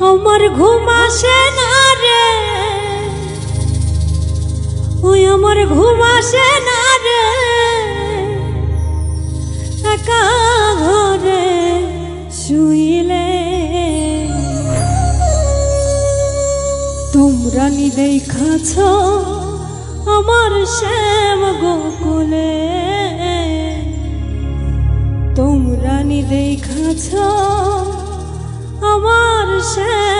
আমার ঘুম আসে না রে। ওই আমার ঘুম আসে না রে। একা ঘরে শুইলে। তোমরা নি দেখাছ আমার শ্যাম গোকুলে। তোমরা নি দেখাছ আমার সে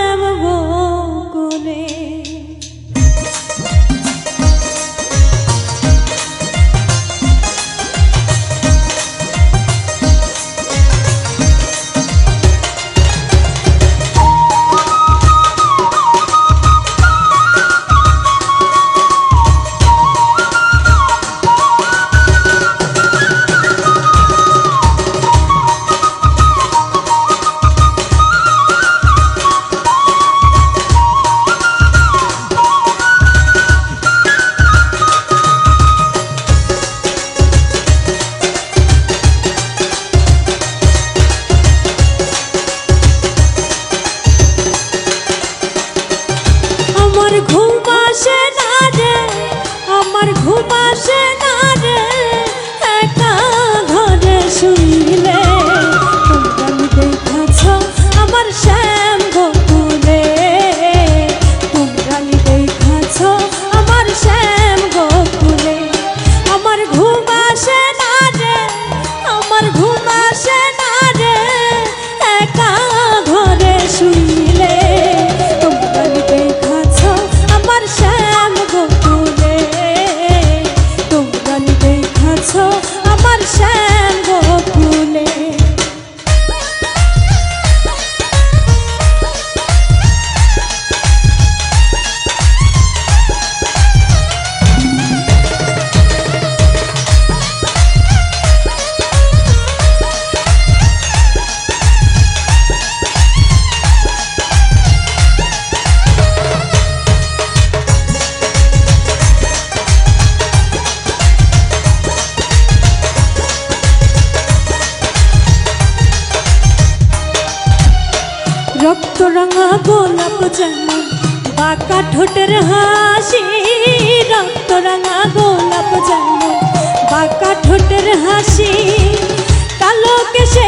রক্ত রঙা গোলাপ যেমন বাঁকা ঠোঁটের হাসি, রক্ত রঙা গোলাপ যেমন বাঁকা ঠোঁটের হাসি, কালো কেশে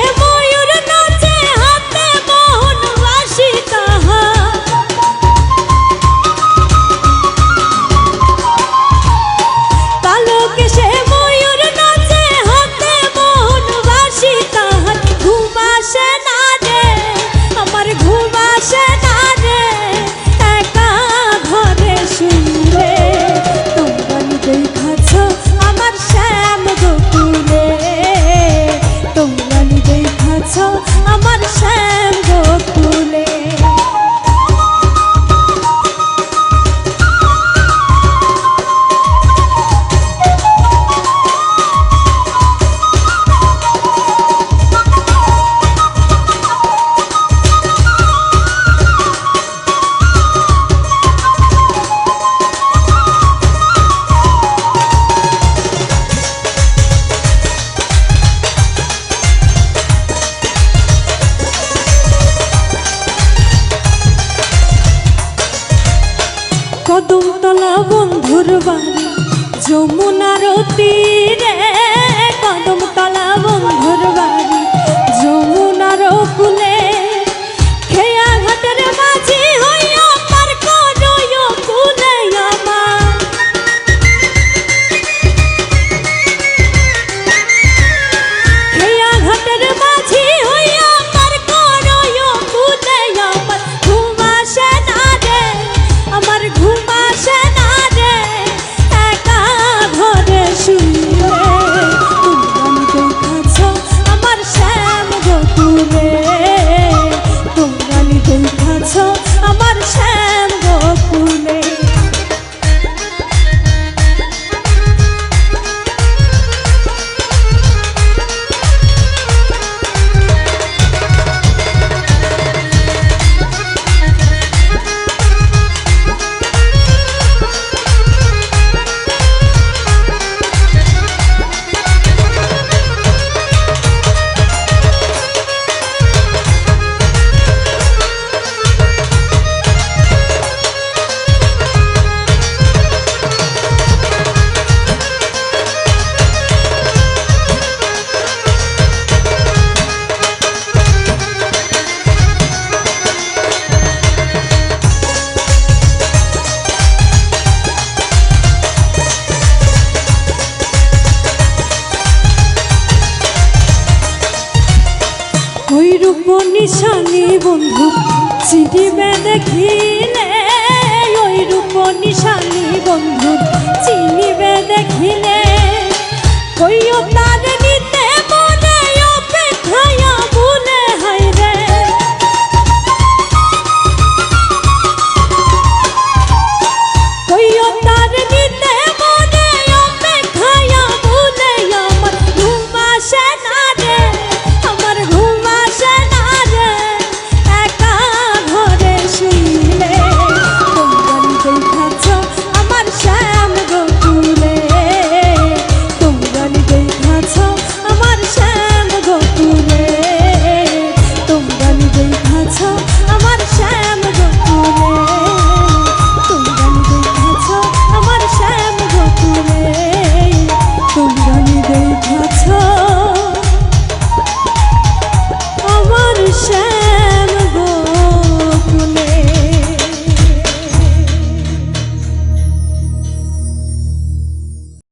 দরবারে যমুনার নিশানি বন্ধু চিনিবে দেখিলে ওই রূপ নিশানি বন্ধু চিনিবে দেখিলে। কইও